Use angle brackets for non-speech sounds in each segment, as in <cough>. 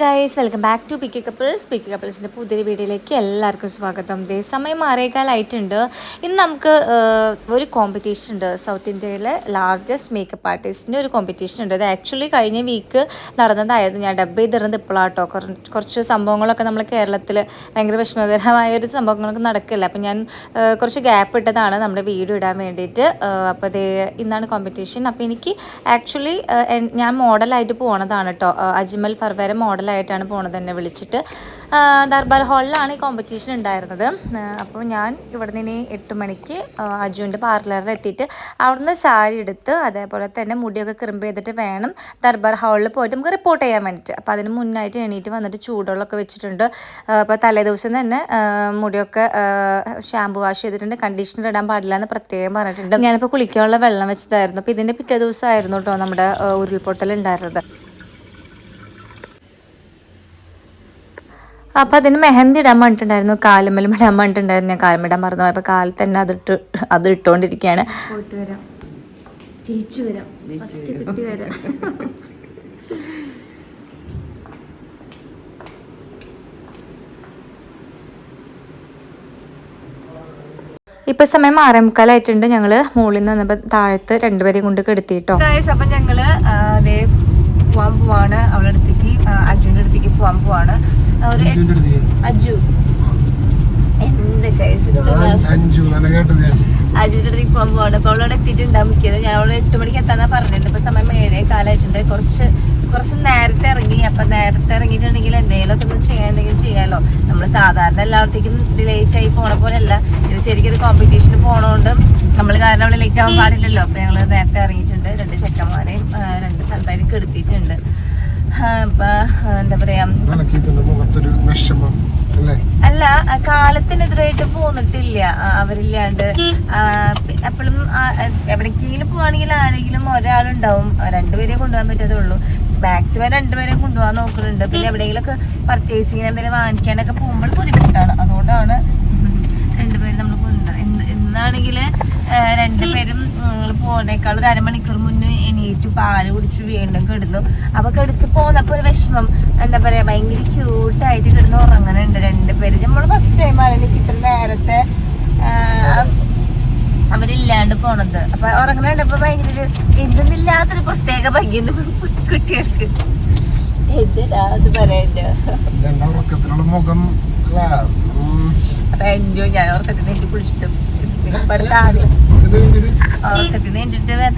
Guys welcome back to picky couples picky കപ്പിൾസിന്റെ പുതിയ വീഡിയോയിലേക്ക് എല്ലാവർക്കും സ്വാഗതം. ദേ സമയം മാറേക്കാലായിട്ടുണ്ട് ഇന്ന് നമുക്ക് ഒരു കോമ്പറ്റീഷൻ ഉണ്ട്. സൗത്ത് ഇന്ത്യയിലെ ലാർജസ്റ്റ് മേക്കപ്പ് ആർട്ടിസ്റ്റിന്റെ ഒരു കോമ്പറ്റീഷൻ ഉണ്ട്. അത് ആക്ച്വലി കഴിഞ്ഞ വീക്ക് നടന്നതായിരുന്നു. ഞാൻ ഡബ് ചെയ്തിരുന്നത് ഇപ്പോഴാട്ടോ കുറച്ച് സംഭവങ്ങളൊക്കെ നമ്മൾ കേരളത്തിൽ ഭയങ്കര വിഷമകരമായ ഒരു സംഭവങ്ങളൊക്കെ നടക്കില്ല. അപ്പം ഞാൻ കുറച്ച് ഗ്യാപ്പ് ഇട്ടതാണ് നമ്മുടെ വീഡിയോ ഇടാൻ വേണ്ടിയിട്ട്. അപ്പോൾ അതേ ഇന്നാണ് കോമ്പറ്റീഷൻ അപ്പോൾ എനിക്ക് ആക്ച്വലി ഞാൻ മോഡലായിട്ട് പോണതാണ് കേട്ടോ അജ്മൽ ഫർവേര മോഡലായിട്ടാണ് പോണത് എന്നെ വിളിച്ചിട്ട്. ദർബാർ ഹാളിലാണ് ഈ കോമ്പറ്റീഷൻ ഉണ്ടായിരുന്നത്. അപ്പോൾ ഞാൻ ഇവിടെ നിന്ന് ഇനി എട്ട് മണിക്ക് അജുവിന്റെ പാർലറിൽ എത്തിയിട്ട് അവിടുന്ന് സാരി എടുത്ത് അതേപോലെ തന്നെ മുടിയൊക്കെ ക്രിമ്പ് ചെയ്തിട്ട് വേണം ദർബാർ ഹാളിൽ പോയിട്ട് നമുക്ക് റിപ്പോർട്ട് ചെയ്യാൻ വേണ്ടിയിട്ട്. അപ്പോൾ അതിന് മുന്നായിട്ട് എണീറ്റ് വന്നിട്ട് ചൂടുവെള്ളമൊക്കെ വെച്ചിട്ടുണ്ട്. അപ്പോൾ തലേദിവസം തന്നെ മുടിയൊക്കെ ഷാമ്പു വാഷ് ചെയ്തിട്ടുണ്ട്. കണ്ടീഷണർ ഇടാൻ പാടില്ല എന്ന് പ്രത്യേകം പറഞ്ഞിട്ടുണ്ട്. ഞാനിപ്പോൾ കുളിക്കാനുള്ള വെള്ളം വെച്ചതായിരുന്നു. അപ്പോൾ ഇതിന്റെ പിറ്റേ ദിവസമായിരുന്നു കേട്ടോ നമ്മുടെ ഉരുൾപൊട്ടൽ ഉണ്ടായിരുന്നത് അപ്പോൾ അതിന് മെഹന്തി ഇടാൻ പറഞ്ഞിട്ടുണ്ടായിരുന്നു കാലുമ്മലും ഇടാൻ വേണ്ടിയിട്ടുണ്ടായിരുന്നു ഞാൻ കാലുമിടാൻ മറന്നു അപ്പോൾ കാലിൽ തന്നെ അതിട്ട് അത് ഇട്ടുകൊണ്ടിരിക്കുകയാണ് പോയിട്ട് വരാം. ജയിച്ചു വരാം. ഫസ്റ്റ് കിട്ടി വരാം. ഇപ്പൊ സമയം ആറേ മുക്കാലായിട്ടുണ്ട് ഞങ്ങൾ മുകളിൽ നിന്ന് വന്നപ്പോ താഴത്ത് രണ്ടുപേരെയും കൊണ്ട് കെടുത്തിട്ടോ. അപ്പൊ ഞങ്ങൾ പോവാൻ പോവാണ്. അവളുടെ അജുവിന്റെ അടുത്തേക്ക് പോവാൻ പോവാണ്. ഒരു അജു. എന്ത് കൈസ് അജുവിന്റെ അടുത്തേക്ക് പോകാൻ പോവാണ്. അപ്പൊ അവളോട് എത്തിയിട്ടുണ്ടാവും മിക്കത്. ഞാൻ അവളെ എട്ട് മണിക്ക് എത്താന്നാ പറഞ്ഞിരുന്നത് ഇപ്പൊ സമയം ഏഴേ കാലായിട്ടുണ്ട്. കുറച്ച് കുറച്ച് നേരത്തെ ഇറങ്ങി. അപ്പൊ നേരത്തെ ഇറങ്ങിയിട്ടുണ്ടെങ്കിൽ എന്തെങ്കിലുമൊക്കെ ഒന്ന് ചെയ്യാൻ എന്തെങ്കിലും ചെയ്യാലോ. നമ്മൾ സാധാരണ എല്ലായിടത്തേക്കും ലേറ്റ് ആയി പോണ പോലെയല്ല. ഇത് ശരിക്കും ഒരു കോമ്പറ്റീഷന് പോണോണ്ട് നമ്മൾ കാരണം അവിടെ ലേറ്റ് ആവാൻ പാടില്ലല്ലോ. അപ്പൊ ഞങ്ങൾ നേരത്തെ ഇറങ്ങിയിട്ടുണ്ട്. രണ്ട് ചെക്കന്മാരെയും രണ്ട് സ്ഥലത്തായിട്ട് കെടുത്തിയിട്ടുണ്ട്. എന്താ പറയാ? അല്ലേ? കാലത്തിനെതിരായിട്ട് പോന്നിട്ടില്ല. അവരില്ലാണ്ട്. എപ്പോഴും എവിടേക്കെങ്കിലും പോവാണെങ്കിൽ ആരെങ്കിലും ഒരാളുണ്ടാവും. രണ്ടുപേരെ കൊണ്ടുപോകാൻ പറ്റതേ ഉള്ളൂ മാക്സിമം രണ്ടുപേരെ കൊണ്ടുപോകാൻ നോക്കുന്നുണ്ട് പിന്നെ എവിടെയെങ്കിലൊക്കെ പർച്ചേസിങ്ങിന് എന്തെങ്കിലും വാങ്ങിക്കാനൊക്കെ പോകുമ്പോൾ ബുദ്ധിമുട്ടാണ്. അതുകൊണ്ടാണ് രണ്ടുപേരും നമ്മൾ ഇന്നാണെങ്കിൽ രണ്ടുപേരും പോണേക്കാൾ പോകുന്നേക്കാൾ ഒരു അരമണിക്കൂർ മുന്നേ എണീറ്റു പാൽ കുടിച്ചു വീണ്ടും കിടന്നു. അപ്പൊ കെടുത്ത് പോന്നപ്പോ ഒരു വിഷമം. എന്താ പറയാ ഭയങ്കര ക്യൂട്ടായിട്ട് കിടന്ന് ഉറങ്ങണുണ്ട് രണ്ടുപേരും. നമ്മൾ ഫസ്റ്റ് ടൈം അല്ലെങ്കിൽ ഇത്ര നേരത്തെ അവരില്ലാണ്ട് പോണത്. അപ്പൊ ഉറങ്ങണുണ്ടപ്പോ ഭയങ്കര ഒരു എന്തെന്നില്ലാത്തൊരു പ്രത്യേക ഭംഗിന്ന് കുട്ടികൾക്ക്. എന്തിടാ അത് പറയല്ലോ എന്റെ മുഖം. അപ്പൊ എൻജോയ് ഞാൻ ഉറക്കത്തിൽ നിന്ന് കുളിച്ചിട്ട്. താഴെ ഇത് ഇത്.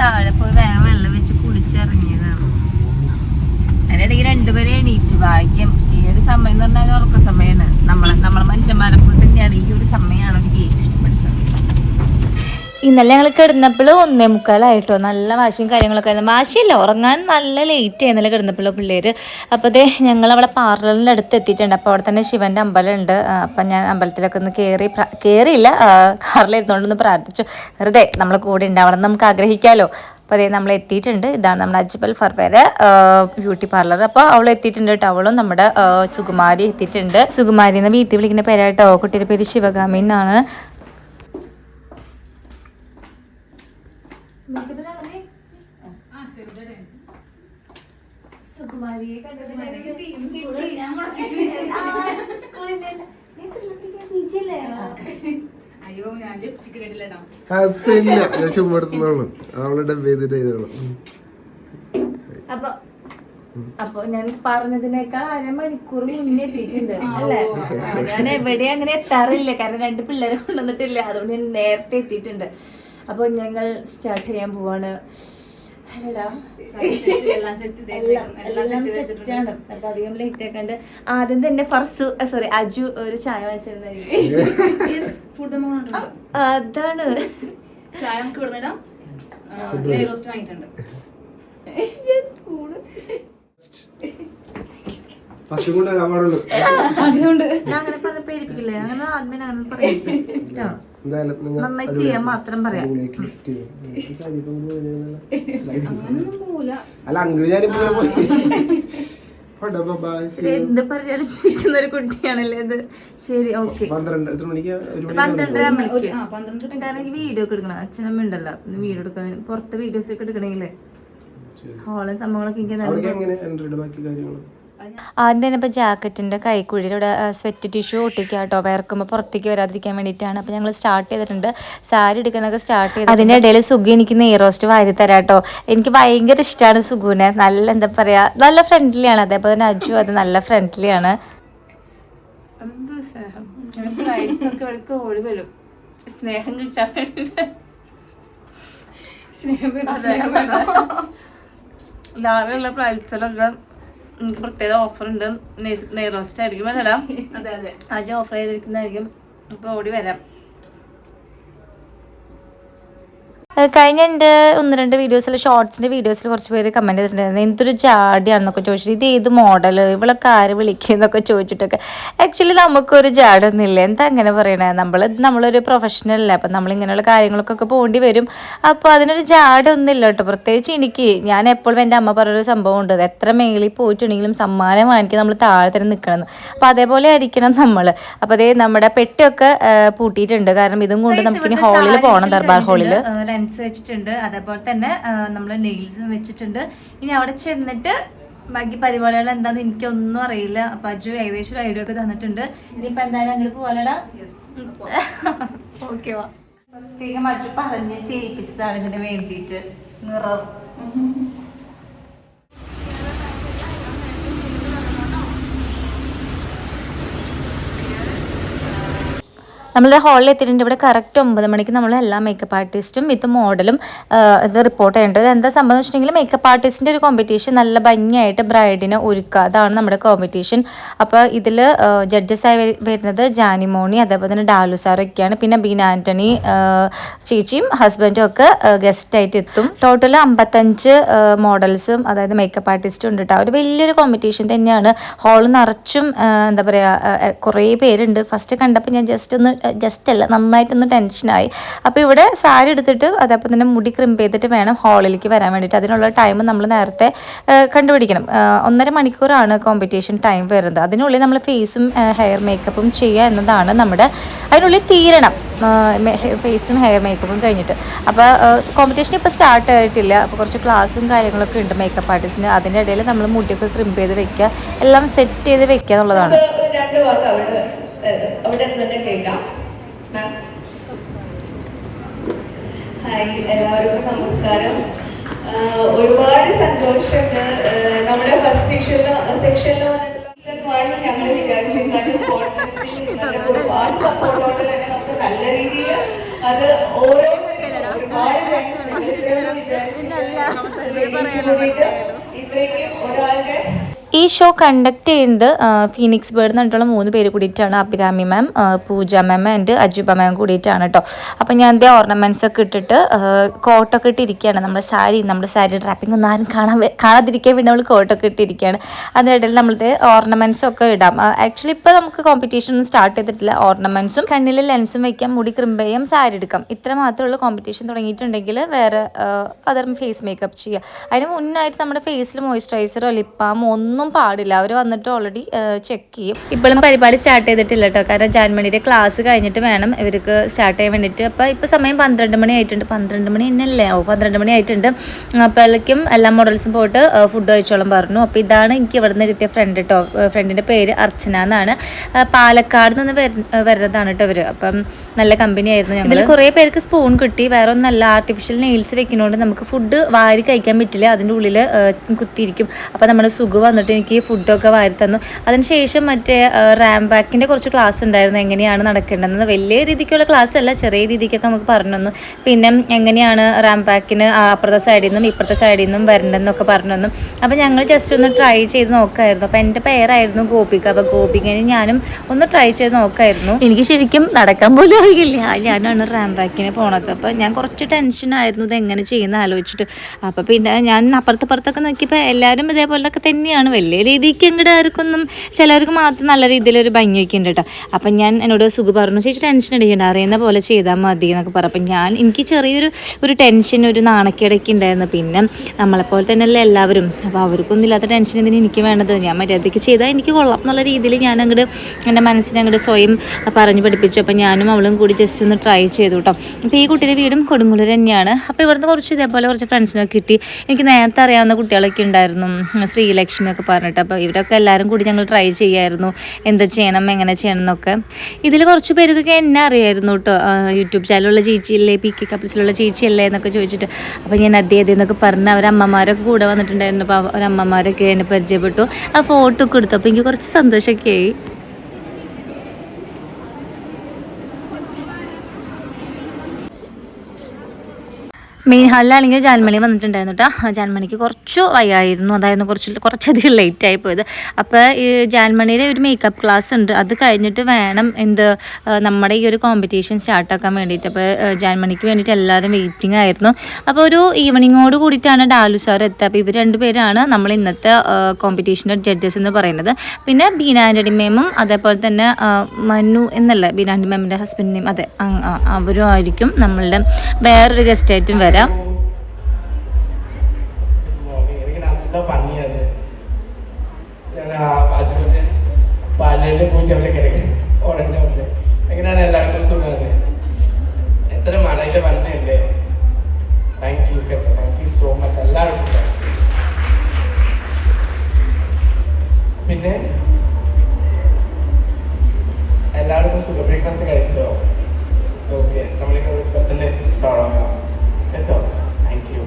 താഴെ പോയി വേഗം വെള്ളം വെച്ച് കുളിച്ചിറങ്ങിയതാണ്. അതിനിടയ്ക്ക് രണ്ടുപേരെ എണീറ്റ്. ഭാഗ്യം. ഈ ഒരു സമയം എന്ന് പറഞ്ഞാൽ ഉറക്ക സമയമാണ് നമ്മളെ നമ്മളെ മനുഷ്യന്മാരെ പോലെ തന്നെയാണ് ഈ ഒരു സമയമാണ് എനിക്ക് ഇന്നലെ ഞങ്ങൾ കിടന്നപ്പോൾ ഒന്നേ മുക്കാലായിട്ടോ. നല്ല വാശിയും കാര്യങ്ങളൊക്കെ ആയിരുന്നു. വാശിയല്ല ഉറങ്ങാൻ നല്ല ലേറ്റ് ഇന്നലെ കിടന്നപ്പോൾ പിള്ളേർ അപ്പോൾ അതേ ഞങ്ങൾ അവിടെ പാർലറിന്റെ അടുത്ത് എത്തിയിട്ടുണ്ട്. അപ്പോൾ അവിടെ തന്നെ ശിവന്റെ അമ്പലമുണ്ട്. അപ്പം ഞാൻ അമ്പലത്തിലൊക്കെ ഒന്ന് കയറി കയറിയില്ല കാറിലിരുന്നുകൊണ്ടൊന്ന് പ്രാർത്ഥിച്ചു. വെറുതെ നമ്മൾ കൂടെ ഉണ്ടാവണം നമുക്ക് ആഗ്രഹിക്കാമല്ലോ അപ്പോൾ അതേ നമ്മൾ എത്തിയിട്ടുണ്ട്. ഇതാണ് നമ്മുടെ അജ്ബൽ ഫർവേര ബ്യൂട്ടി പാർലർ അപ്പോൾ അവൾ എത്തിയിട്ടുണ്ട് കേട്ടോ. അവളും നമ്മുടെ സുകുമാരി എത്തിയിട്ടുണ്ട്. സുകുമാരി എന്ന വീട്ടിൽ വിളിക്കുന്ന പേരായിട്ടോ കുട്ടിയുടെ പേര് ശിവകാമി എന്നാണ് സുകുമാരിയെ <laughs> അയ്യോ ഞാൻ ലിപ്സ്റ്റിക് അത് ഞാൻ ചുമ്മാ എടുത്തുള്ളൂ അവളെ ഡബ് ചെയ്തിട്ട് ചെയ്തോളൂ ഉം. അപ്പൊ അപ്പൊ ഞാൻ പറഞ്ഞതിനേക്കാൾ അരമണിക്കൂർ മുന്നേ എത്തിയിട്ടുണ്ട് അല്ലേ? ഞാൻ എവിടെ അങ്ങനെ എത്താറില്ല. കാരണം രണ്ട് പിള്ളേരെ കൊണ്ടുവന്നിട്ടില്ല. അതുകൊണ്ട് ഞാൻ നേരത്തെ എത്തിയിട്ടുണ്ട്. അപ്പൊ ഞങ്ങൾ സ്റ്റാർട്ട് ചെയ്യാൻ പോവാണ്. <laughs> അപ്പൊ അധികം ലേറ്റ് ആക്കാണ്ട്. ആദ്യം തന്നെ ഫർസു സോറി അജു ഒരു ചായ <laughs> ഉണ്ട് അതാണ്. ചായ നമുക്ക് റോസ്റ്റ് വാങ്ങിയിട്ടുണ്ട്. അങ്ങനെ പറഞ്ഞ പേടിപ്പിക്കില്ലേ? അങ്ങനെ അങ്ങനെ അങ്ങനെ പറയാം. <laughs> എന്തായാലും നിങ്ങൾ നന്നായി ചെയ്യാൻ മാത്രം പറയാം. അല്ല ഞാനിപ്പോ എന്ത് ഒരു കുട്ടിയാണല്ലേ ഇത്? ശരി ഓക്കെ. പന്ത്രണ്ടര മണിക്ക്. കാരണം എനിക്ക് വീഡിയോ ഒക്കെ എടുക്കണം. അച്ഛനമ്മ ഉണ്ടല്ലോ. വീഡിയോ എടുക്കാൻ പുറത്തെ വീഡിയോസ് ഒക്കെ എടുക്കണെങ്കിലേ ഹോളും സംഭവങ്ങളൊക്കെ എനിക്ക് ആദ്യം തന്നെ ഇപ്പോൾ ജാക്കറ്റിന്റെ കൈക്കുഴിയിലൂടെ സ്വെറ്റ് ടിഷ്യൂ ഒട്ടിക്കുക കേട്ടോ. വിയർക്കുമ്പോൾ പുറത്തേക്ക് വരാതിരിക്കാൻ വേണ്ടിയിട്ടാണ്. അപ്പോൾ ഞങ്ങൾ സ്റ്റാർട്ട് ചെയ്തിട്ടുണ്ട്. സാരി എടുക്കാനൊക്കെ സ്റ്റാർട്ട് ചെയ്ത് അതിന്റെ ഇടയിൽ സുഖി എനിക്ക് നെയ് റോസ്റ്റ് വാരി തരാം കേട്ടോ. എനിക്ക് ഭയങ്കര ഇഷ്ടമാണ് സുഖുവിനെ നല്ല എന്താ പറയുക നല്ല ഫ്രണ്ട്ലിയാണ് അതേപോലെ തന്നെ അജു അത് നല്ല ഫ്രണ്ട്ലിയാണ് എന്ത് സ്നേഹം? കിട്ടാൻ സ്നേഹം രാവിലെയുള്ള ഫ്ലൈറ്റ്സിലൊക്കെ നമുക്ക് പ്രത്യേക ഓഫർ ഉണ്ട്. നെയ് റോസ്റ്റ് ആയിരിക്കും അല്ല? അതെ അതെ. ആജ് ഓഫർ ചെയ്തിരിക്കുന്നതായിരിക്കും. അപ്പോൾ ഓടി വരാം. കഴിഞ്ഞ എന്റെ ഒന്ന് രണ്ട് വീഡിയോസിൽ ഷോർട്സിന്റെ വീഡിയോസിൽ കുറച്ച് പേര് കമന്റ് ചെയ്തിട്ടുണ്ടായിരുന്നു. എന്തൊരു ജാടിയാണെന്നൊക്കെ ചോദിച്ചിട്ട് ഇത് ഏത് മോഡൽ ഇവളൊക്കെ ആര് വിളിക്കുന്നൊക്കെ ചോദിച്ചിട്ടൊക്കെ. ആക്ച്വലി നമുക്കൊരു ജാടൊന്നുമില്ല. എന്താ അങ്ങനെ പറയണേ? നമ്മൾ നമ്മളൊരു പ്രൊഫഷണൽ അല്ലേ? അപ്പം നമ്മളിങ്ങനെയുള്ള കാര്യങ്ങൾക്കൊക്കെ പോകേണ്ടി വരും. അപ്പോൾ അതിനൊരു ജാടൊന്നുമില്ല കേട്ടോ. പ്രത്യേകിച്ച് എനിക്ക്. ഞാൻ എപ്പോഴും എന്റെ അമ്മ പറഞ്ഞൊരു സംഭവം ഉണ്ട്. എത്ര മേളിൽ പോയിട്ടുണ്ടെങ്കിലും സമ്മാനം വാങ്ങിക്കാൻ നമ്മൾ താഴെ തന്നെ നിൽക്കണം. അപ്പോൾ അതേപോലെ ആയിരിക്കണം നമ്മൾ അപ്പോൾ അതേ നമ്മുടെ പെട്ടിയൊക്കെ പൂട്ടിയിട്ടുണ്ട്. കാരണം ഇതും കൊണ്ട് നമുക്കിനി ഹാളിൽ പോകണം ദർബാർ ഹാളിൽ ലെൻസ് വെച്ചിട്ടുണ്ട് അതേപോലെ തന്നെ നമ്മൾ നെയിൽസും വെച്ചിട്ടുണ്ട്. ഇനി അവിടെ ചെന്നിട്ട് ബാക്കി പരിപാടികൾ എന്താന്ന് എനിക്കൊന്നും അറിയില്ല. അപ്പൊ അജു ഏകദേശം ഒരു ഐഡിയ ഒക്കെ തന്നിട്ടുണ്ട്. ഇനിയിപ്പോ എന്തായാലും അങ്ങോട്ട് പോലടാ ഓക്കെ <laughs> വാ. പ്രത്യേകം അജു പറഞ്ഞ് ചെയ്യിപ്പിച്ചതാണ് ഇതിന് വേണ്ടിയിട്ട്. മിറർ നമ്മൾ ഹാളിൽ എത്തിയിട്ടുണ്ട്. ഇവിടെ കറക്റ്റ് ഒമ്പത് മണിക്ക് നമ്മൾ എല്ലാ മേക്കപ്പ് ആർട്ടിസ്റ്റും വിത്ത് മോഡലും ഇത് റിപ്പോർട്ട് ചെയ്യേണ്ടത്. എന്താ സംഭവം വെച്ചിട്ടുണ്ടെങ്കിൽ മേക്കപ്പ് ആർട്ടിസ്റ്റിന്റെ ഒരു കോമ്പറ്റീഷൻ നല്ല ഭംഗിയായിട്ട് ബ്രൈഡിനെ ഒരുക്കുക. അതാണ് നമ്മുടെ കോമ്പറ്റീഷൻ അപ്പോൾ ഇതിൽ ജഡ്ജസായി വരുന്നത് ജാനിമോണി അതേപോലെ തന്നെ ഡാലു സാറൊക്കെയാണ് പിന്നെ ബീന ആന്റണി ചേച്ചിയും ഹസ്ബൻഡും ഒക്കെ ഗസ്റ്റായിട്ട് എത്തും. ടോട്ടൽ അമ്പത്തഞ്ച് മോഡൽസും അതായത് മേക്കപ്പ് ആർട്ടിസ്റ്റും ഉണ്ട് കേട്ടോ ഒരു വലിയൊരു കോമ്പറ്റീഷൻ തന്നെയാണ്. ഹാൾ നിറച്ചും എന്താ പറയുക കുറേ പേരുണ്ട്. ഫസ്റ്റ് കണ്ടപ്പോൾ ഞാൻ ജസ്റ്റ് ഒന്ന് ജസ്റ്റ് അല്ല നന്നായിട്ടൊന്ന് ടെൻഷനായി അപ്പോൾ ഇവിടെ സാരി എടുത്തിട്ട് അതേപോലെ തന്നെ മുടി ക്രിമ്പ് ചെയ്തിട്ട് വേണം ഹാളിലേക്ക് വരാൻ വേണ്ടിയിട്ട്. അതിനുള്ള ടൈം നമ്മൾ നേരത്തെ കണ്ടുപിടിക്കണം. ഒന്നര മണിക്കൂറാണ് കോമ്പറ്റീഷൻ ടൈം വരുന്നത്. അതിനുള്ളിൽ നമ്മൾ ഫേസും ഹെയർ മേക്കപ്പും ചെയ്യുക എന്നതാണ് നമ്മുടെ അതിനുള്ളിൽ തീരണം. ഫേസും ഹെയർ മേക്കപ്പും കഴിഞ്ഞിട്ട്. അപ്പോൾ കോമ്പറ്റീഷൻ ഇപ്പോൾ സ്റ്റാർട്ട് ആയിട്ടില്ല. അപ്പോൾ കുറച്ച് ക്ലാസ്സും കാര്യങ്ങളൊക്കെ ഉണ്ട് മേക്കപ്പ് ആർട്ടിസ്റ്റിന് അതിന്റെ ഇടയിൽ നമ്മൾ മുടിയൊക്കെ ക്രിമ്പ് ചെയ്ത് വെക്കുക. എല്ലാം സെറ്റ് ചെയ്ത് വെക്കുക എന്നുള്ളതാണ്. രണ്ട് അവിടെ അവിടെ നിന്ന് തന്നെ കേൾക്കാം. മാം ഹായ് എല്ലാവർക്കും നമസ്കാരം. ഒരുപാട് സന്തോഷം നമ്മുടെ ഫസ്റ്റ് സെക്ഷനിൽ സെക്ഷനിൽ വന്നിട്ടുള്ള ഞങ്ങൾ കോൺഫിഡൻസിൽ ഒരുപാട് സപ്പോർട്ടോടെ തന്നെ നമുക്ക് നല്ല രീതിയിൽ അത് ഓരോ ഒരുപാട് വിചാരിച്ചിട്ട് ഇത്രയ്ക്കും ഒരാളുടെ ഈ ഷോ കണ്ടക്ട് ചെയ്യുന്നത് ഫീനിക്സ് ബേർഡ് എന്ന് മൂന്ന് പേര് കൂടിയിട്ടാണ് അഭിരാമി മാം പൂജ മാം ആൻഡ് അജുബ മാം കൂടിയിട്ടാണ് കേട്ടോ അപ്പം ഞാൻ എന്തേ ഓർണമെന്റ്സ് ഒക്കെ ഇട്ടിട്ട് കോട്ടൊക്കെ ഇട്ടിരിക്കുകയാണ്. നമ്മുടെ സാരി നമ്മുടെ സാരി ഡ്രാപ്പിംഗ് ഒന്നും ആരും കാണാൻ കാണാതിരിക്കാൻ വേണ്ടി നമ്മൾ കോട്ടൊക്കെ ഇട്ടിരിക്കുകയാണ്. അതിനിടയിൽ നമ്മളത് ഓർണമെന്റ്സ് ഒക്കെ ഇടാം. ആക്ച്വലി ഇപ്പോൾ നമുക്ക് കോമ്പറ്റീഷൻ ഒന്നും സ്റ്റാർട്ട് ചെയ്തിട്ടില്ല. ഓർണമെന്റ്സും കണ്ണിൽ ലെൻസും വയ്ക്കാം മുടി ക്രിമ്പയും സാരി എടുക്കാം. ഇത്ര മാത്രമുള്ള കോമ്പറ്റീഷൻ തുടങ്ങിയിട്ടുണ്ടെങ്കിൽ വേറെ അതർ ഫേസ് മേക്കപ്പ് ചെയ്യുക അതിന് മുന്നായിട്ട് നമ്മുടെ ഫേസിൽ മോയ്സ്ചറൈസറോ ലിപ്പാമോ ഒന്നും പാടില്ല. അവർ വന്നിട്ട് ഓൾറെഡി ചെക്ക് ചെയ്യും. ഇപ്പോഴും പരിപാടി സ്റ്റാർട്ട് ചെയ്തിട്ടില്ല കേട്ടോ കാരണം ജാൻമണിയുടെ ക്ലാസ് കഴിഞ്ഞിട്ട് വേണം ഇവർക്ക് സ്റ്റാർട്ട് ചെയ്യാൻ വേണ്ടിയിട്ട്. അപ്പോൾ ഇപ്പോൾ സമയം പന്ത്രണ്ട് മണി ആയിട്ടുണ്ട്. പന്ത്രണ്ട് മണി ഇന്നല്ലേ? ഓ പന്ത്രണ്ട് മണി ആയിട്ടുണ്ട്. അപ്പോഴേക്കും എല്ലാ മോഡൽസും പോയിട്ട് ഫുഡ് കഴിച്ചോളം പറഞ്ഞു. അപ്പോൾ ഇതാണ് എനിക്ക് ഇവിടെ നിന്ന് കിട്ടിയ ഫ്രണ്ട് കേട്ടോ ഫ്രണ്ടിന്റെ പേര് അർച്ചന എന്നാണ്. പാലക്കാട് നിന്ന് വര- വരുന്നതാണ് കേട്ടോ ഇവർ അപ്പം നല്ല കമ്പനി ആയിരുന്നു ഞങ്ങൾ കുറേ പേർക്ക് സ്പൂൺ കിട്ടി. വേറെ ഒന്നല്ല. ആർട്ടിഫിഷ്യൽ നെയിൽസ് വെക്കുന്നതുകൊണ്ട് നമുക്ക് ഫുഡ് വാരി കഴിക്കാൻ പറ്റില്ല. അതിന്റെ ഉള്ളിൽ കുത്തിയിരിക്കും. അപ്പോൾ നമ്മുടെ സുഖം വന്നിട്ട് എനിക്ക് ഫുഡൊക്കെ വാരി തന്നു. അതിനുശേഷം മറ്റേ റാം ബാക്കിന്റെ കുറച്ച് ക്ലാസ് ഉണ്ടായിരുന്നു. എങ്ങനെയാണ് നടക്കേണ്ടതെന്ന് വലിയ രീതിക്കുള്ള ക്ലാസ് അല്ല ചെറിയ രീതിക്കൊക്കെ നമുക്ക് പറഞ്ഞു തന്നു. പിന്നെ എങ്ങനെയാണ് റാം ബാക്കിന് അപ്പുറത്തെ സൈഡിൽ നിന്നും ഇപ്പുറത്തെ സൈഡിൽ നിന്നും വരണ്ടെന്നൊക്കെ പറഞ്ഞു തന്നു. അപ്പോൾ ഞങ്ങൾ ജസ്റ്റ് ഒന്ന് ട്രൈ ചെയ്ത് നോക്കായിരുന്നു. അപ്പോൾ എന്റെ പേരായിരുന്നു ഗോപിക. അപ്പോൾ ഗോപികനെ ഞാനും ഒന്ന് ട്രൈ ചെയ്ത് നോക്കായിരുന്നു. എനിക്ക് ശരിക്കും നടക്കാൻ പോലും അറിയില്ല. ഞാനാണ് റാം ബാക്കിന് പോണത്. അപ്പോൾ ഞാൻ കുറച്ച് ടെൻഷനായിരുന്നു ഇത് എങ്ങനെ ചെയ്യുന്ന ആലോചിച്ചിട്ട്. അപ്പോൾ പിന്നെ ഞാൻ അപ്പുറത്തപ്പുറത്തൊക്കെ നോക്കിയപ്പോൾ എല്ലാവരും ഇതേപോലൊക്കെ തന്നെയാണ്. വലിയ രീതിക്ക് ഇങ്ങോട്ട് ആർക്കൊന്നും ചിലർക്ക് മാത്രം നല്ല രീതിയിലൊരു ഭംഗിയൊക്കെ ഉണ്ട് കേട്ടോ. അപ്പം ഞാൻ എന്നോട് സുഖ പറഞ്ഞു ചേച്ചി ടെൻഷൻ അടിക്കണ്ട അറിയുന്ന പോലെ ചെയ്താൽ മതി എന്നൊക്കെ പറഞ്ഞു. അപ്പം ഞാൻ എനിക്ക് ചെറിയൊരു ഒരു ടെൻഷൻ ഒരു നാണക്കേടൊക്കെ ഉണ്ടായിരുന്നു. പിന്നെ നമ്മളെപ്പോലെ തന്നെയല്ലേ എല്ലാവരും. അപ്പോൾ അവർക്കൊന്നും ഇല്ലാത്ത ടെൻഷൻ ഇതിന് എനിക്ക് വേണ്ടത്? ഞാൻ മര്യാദയ്ക്ക് ചെയ്താൽ എനിക്ക് കൊള്ളാം എന്നുള്ള രീതിയിൽ ഞാൻ അങ്ങോട്ട് എന്റെ മനസ്സിനെ അങ്ങോട്ട് സ്വയം പറഞ്ഞു പഠിപ്പിച്ചു. അപ്പം ഞാനും അവളും കൂടി ജസ്റ്റ് ഒന്ന് ട്രൈ ചെയ്തു കേട്ടോ. അപ്പോൾ ഈ കുട്ടിയുടെ വീടും കൊടുങ്ങല്ലൂർ തന്നെയാണ്. അപ്പോൾ ഇവിടുന്ന് കുറച്ച് ഇതേപോലെ കുറച്ച് ഫ്രണ്ട്സിനൊക്കെ കിട്ടി. എനിക്ക് നേരത്തെ അറിയാവുന്ന കുട്ടികളൊക്കെ ഉണ്ടായിരുന്നു. ശ്രീലക്ഷ്മി ഒക്കെ പറഞ്ഞിട്ട്. അപ്പോൾ ഇവരൊക്കെ എല്ലാവരും കൂടി ഞങ്ങൾ ട്രൈ ചെയ്യായിരുന്നു. എന്താ ചെയ്യണം എങ്ങനെ ചെയ്യണം എന്നൊക്കെ. ഇതിൽ കുറച്ച് പേർക്കൊക്കെ എന്നെ അറിയായിരുന്നു കേട്ടോ. യൂട്യൂബ് ചാനലുള്ള ചേച്ചിയല്ലേ പി കെ കപ്പിൾസിലുള്ള ചേച്ചിയല്ലേ എന്നൊക്കെ ചോദിച്ചിട്ട്. അപ്പോൾ ഞാൻ അതേ അതേ എന്നൊക്കെ പറഞ്ഞ് അവരമ്മമാരൊക്കെ കൂടെ വന്നിട്ടുണ്ടായിരുന്നു. അപ്പോൾ അവരമ്മമാരൊക്കെ എന്നെ പരിചയപ്പെട്ടു. ആ ഫോട്ടോ ഒക്കെ എടുത്തു അപ്പോൾ എനിക്ക് കുറച്ച് സന്തോഷമൊക്കെ ആയി. മെയിൻ ഹാളിൽ അല്ലെങ്കിൽ ജാൻമണി വന്നിട്ടുണ്ടായിരുന്നു കേട്ടോ ജാൻമണിക്ക് കുറച്ച് വയ്യായിരുന്നു. അതായിരുന്നു കുറച്ച് കുറച്ചധികം ലേറ്റ് ആയി പോയത്. അപ്പോൾ ഈ ജാൻമണിയുടെ ഒരു മേക്കപ്പ് ക്ലാസ് ഉണ്ട്. അത് കഴിഞ്ഞിട്ട് വേണം എന്ത് നമ്മുടെ ഈ ഒരു കോമ്പറ്റീഷൻ സ്റ്റാർട്ടാക്കാൻ വേണ്ടിയിട്ട്. അപ്പോൾ ജാൻമണിക്ക് വേണ്ടിയിട്ട് എല്ലാവരും വെയിറ്റിംഗ് ആയിരുന്നു. അപ്പോൾ ഒരു ഈവനിങ്ങോട് കൂടിയിട്ടാണ് ഡാലു സാർ എത്തുക. അപ്പോൾ ഇവർ രണ്ടുപേരാണ് നമ്മൾ ഇന്നത്തെ കോമ്പറ്റീഷന്റെ ജഡ്ജസ് എന്ന് പറയുന്നത്. പിന്നെ ബീന ആന്റണി മേമും അതേപോലെ തന്നെ മനു എന്നല്ല? ബീന ആന്റണി മേമിന്റെ ഹസ്ബൻഡിനെയും അതെ അവരും ആയിരിക്കും നമ്മളുടെ വേറൊരു ഗസ്റ്റായിട്ടും വരാം. Thanks. പിന്നെ എല്ലാവർക്കും സുഖ. ബ്രേക്ക്ഫാസ്റ്റ് കഴിച്ചോ? ഓക്കെ നമ്മളിങ്ങനെ തന്നെ തുടങ്ങാം കേട്ടോ താങ്ക് യു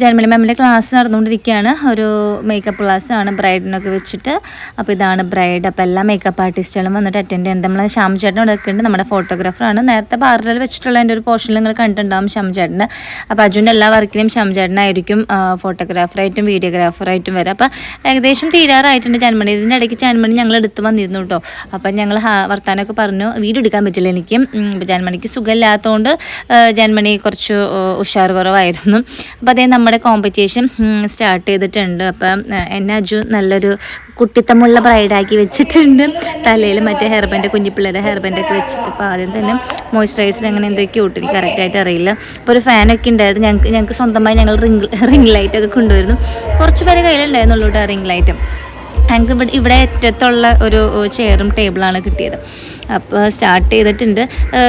ജന്മണി മാമിന്റെ ക്ലാസ് നടന്നുകൊണ്ടിരിക്കുകയാണ്. ഒരു മേക്കപ്പ് ക്ലാസ് ആണ് ബ്രൈഡിനൊക്കെ വെച്ചിട്ട്. അപ്പോൾ ഇതാണ് ബ്രൈഡ് അപ്പോൾ എല്ലാ മേക്കപ്പ് ആർട്ടിസ്റ്റുകളും വന്നിട്ട് അറ്റൻഡ് ചെയ്യുന്നത് നമ്മൾ ശ്യാം ചേട്ടൻ ഇവിടെ നിൽക്കുന്നുണ്ട്. നമ്മുടെ ഫോട്ടോഗ്രാഫറാണ് നേരത്തെ പാർലറിൽ വെച്ചിട്ടുള്ള എന്റെ ഒരു പോർഷനിൽ നിങ്ങൾ കണ്ടിട്ടുണ്ടാകും ശ്യാം ചേട്ടന്റെ അപ്പോൾ അജുന്റെ എല്ലാ വർക്കിലും ശ്യാം ചേട്ടനായിരിക്കും ഫോട്ടോഗ്രാഫറായിട്ടും വീഡിയോഗ്രാഫറായിട്ടും വരാം. അപ്പോൾ ഏകദേശം തീരാറായിട്ടുണ്ട് ജന്മണി ഇതിന്റെ ഇടയ്ക്ക് ജന്മണി ഞങ്ങൾ എടുത്ത് വന്നിരുന്നു കേട്ടോ. അപ്പം ഞങ്ങൾ വർത്താനമൊക്കെ പറഞ്ഞു. വീഡിയോ എടുക്കാൻ പറ്റില്ല എനിക്ക്. ജന്മണിക്ക് സുഖമില്ലാത്തതുകൊണ്ട് ജന്മണി കുറച്ച് ഉഷാർ കുറവായിരുന്നു. അപ്പോൾ അതേ നമ്മുടെ കോമ്പറ്റീഷൻ സ്റ്റാർട്ട് ചെയ്തിട്ടുണ്ട്. അപ്പം എന്നെ അജു നല്ലൊരു കുട്ടിത്തമുള്ള ബ്രൈഡാക്കി വെച്ചിട്ടുണ്ട്. തലയിൽ മറ്റേ ഹെയർബാൻഡ് കുഞ്ഞിപ്പിള്ളേരെ കുഞ്ഞിപ്പിള്ളേരുടെ ഹെയർ ബാൻഡൊക്കെ വെച്ചിട്ട്. അപ്പോൾ ആദ്യം തന്നെ മോയ്സ്ചറൈസർ അങ്ങനെ എന്തൊക്കെയോ ഇട്ട് എനിക്ക് കറക്റ്റായിട്ട് അറിയില്ല. അപ്പോൾ ഒരു ഫാനൊക്കെ ഉണ്ടായിരുന്നു. ഞങ്ങൾക്ക് ഞങ്ങൾക്ക് സ്വന്തമായി ഞങ്ങൾ റിംഗ് റിംഗ് ലൈറ്റൊക്കെ കൊണ്ടുവരുന്നു. കുറച്ച് പേരെ കയ്യിലുണ്ടായിരുന്നുള്ളൂ കേട്ടോ റിംഗ് ലൈറ്റും ഞങ്ങൾക്ക് ഇവിടെ ഇവിടെ അറ്റത്തുള്ള ഒരു ചെയറും ടേബിളാണ് കിട്ടിയത്. അപ്പോൾ സ്റ്റാർട്ട് ചെയ്തിട്ടുണ്ട്.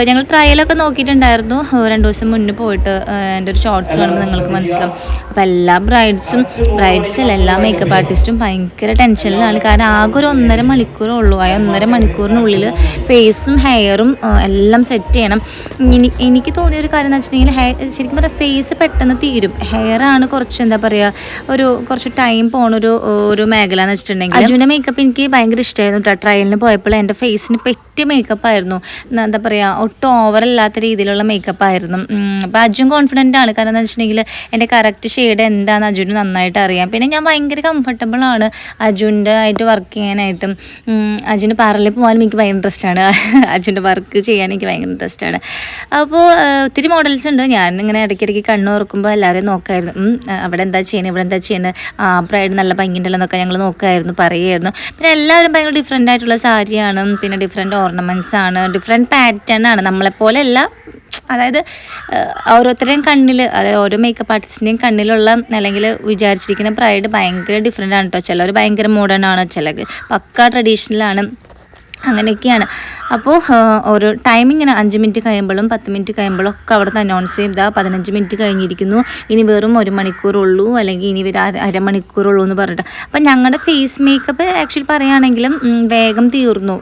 ഞങ്ങൾ ട്രയലൊക്കെ നോക്കിയിട്ടുണ്ടായിരുന്നു. രണ്ട് ദിവസം മുന്നേ പോയിട്ട് എന്റെ ഒരു ഷോർട്സ് കാണുമ്പോൾ നിങ്ങൾക്ക് മനസ്സിലാവും. അപ്പോൾ എല്ലാ ബ്രൈഡ്സും ബ്രൈഡ്സിൽ എല്ലാ മേക്കപ്പ് ആർട്ടിസ്റ്റും ഭയങ്കര ടെൻഷനിലാണ് കാരണം ആകെ ഒരു ഒന്നര മണിക്കൂറേ ഉള്ളൂ. ആ ഒന്നര മണിക്കൂറിനുള്ളിൽ ഫേസും ഹെയറും എല്ലാം സെറ്റ് ചെയ്യണം. എനിക്ക് തോന്നിയ ഒരു കാര്യം എന്ന് വെച്ചിട്ടുണ്ടെങ്കിൽ ഹെയർ ശരിക്കും പറഞ്ഞാൽ ഫേസ് പെട്ടെന്ന് തീരും. ഹെയറാണ് കുറച്ച് എന്താ പറയുക ഒരു കുറച്ച് ടൈം പോണൊരു ഒരു മേഖല എന്ന് വെച്ചിട്ടുണ്ടെങ്കിൽ. അർജുന്റെ മേക്കപ്പ് എനിക്ക് ഭയങ്കര ഇഷ്ടമായിരുന്നു ട്രയലിന് പോയപ്പോൾ എന്റെ ഫേസിന് പറ്റിയ മേക്കപ്പ് ആയിരുന്നു. എന്താ പറയുക ഒട്ടും ഓവറല്ലാത്ത രീതിയിലുള്ള മേക്കപ്പ് ആയിരുന്നു. അപ്പോൾ അജുൻ കോൺഫിഡന്റ് ആണ്. കാരണം എന്താ വെച്ചിട്ടുണ്ടെങ്കിൽ എന്റെ കറക്റ്റ് ഷെയ്ഡ് എന്താണെന്ന് അജുന് നന്നായിട്ട് അറിയാം. പിന്നെ ഞാൻ ഭയങ്കര കംഫർട്ടബിൾ ആണ് അജുന്റെ ആയിട്ട് വർക്ക് ചെയ്യാനായിട്ടും. അർജുന് പാർലറിൽ പോകാനും എനിക്ക് ഭയങ്കര ഇൻട്രസ്റ്റ് ആണ്. <laughs> അർജുന്റെ വർക്ക് ചെയ്യാൻ എനിക്ക് ഭയങ്കര ഇൻട്രസ്റ്റ് ആണ്. അപ്പോൾ ഒത്തിരി മോഡൽസ് ഉണ്ട്. ഞാൻ ഇങ്ങനെ ഇടയ്ക്കിടയ്ക്ക് കണ്ണുറക്കുമ്പോൾ എല്ലാവരെയും നോക്കായിരുന്നു. അവിടെ എന്താ ചെയ്യുന്നത് ഇവിടെ എന്താ ചെയ്യുന്നത് ആ പ്രൈഡ് നല്ല ഭംഗിയുണ്ടല്ലോ എന്നൊക്കെ ഞങ്ങൾ നോക്കായിരുന്നു പറയുമായിരുന്നു പിന്നെ എല്ലാവരും ഭയങ്കര ഡിഫറെന്റ് ആയിട്ടുള്ള സാരിയാണ്. പിന്നെ ഡിഫറെന്റ് ഓർണമെന്റ്സ് ആണ് ഡിഫറെന്റ് പാറ്റേൺ ആണ്. നമ്മളെപ്പോലെയല്ല അതായത് ഓരോരുത്തരുടെയും കണ്ണിൽ അതായത് ഓരോ മേക്കപ്പ് ആർട്ടിസ്റ്റിന്റെയും കണ്ണിലുള്ള അല്ലെങ്കിൽ വിചാരിച്ചിരിക്കുന്ന പ്രൈഡ് ഭയങ്കര ഡിഫറെന്റ് ആണ് കേട്ടോ ചിലർ ഭയങ്കര മോഡേൺ ആണ് ചിലർ പക്ക ട്രഡീഷണലാണ് അങ്ങനെയൊക്കെയാണ്. അപ്പോൾ ഒരു ടൈമിങ്ങനെ അഞ്ച് മിനിറ്റ് കഴിയുമ്പോഴും പത്ത് മിനിറ്റ് കഴിയുമ്പോഴും ഒക്കെ അവിടെ നിന്ന് അനൗൺസ് ചെയ്താൽ പതിനഞ്ച് മിനിറ്റ് കഴിഞ്ഞിരിക്കുന്നു. ഇനി വെറും ഒരു മണിക്കൂറുള്ളൂ അല്ലെങ്കിൽ ഇനി ഒരു അര അരമണിക്കൂറുള്ളൂ എന്ന് പറഞ്ഞിട്ട്. അപ്പം ഞങ്ങളുടെ ഫേസ് മേക്കപ്പ് ആക്ച്വലി പറയുകയാണെങ്കിലും വേഗം തീർന്നു.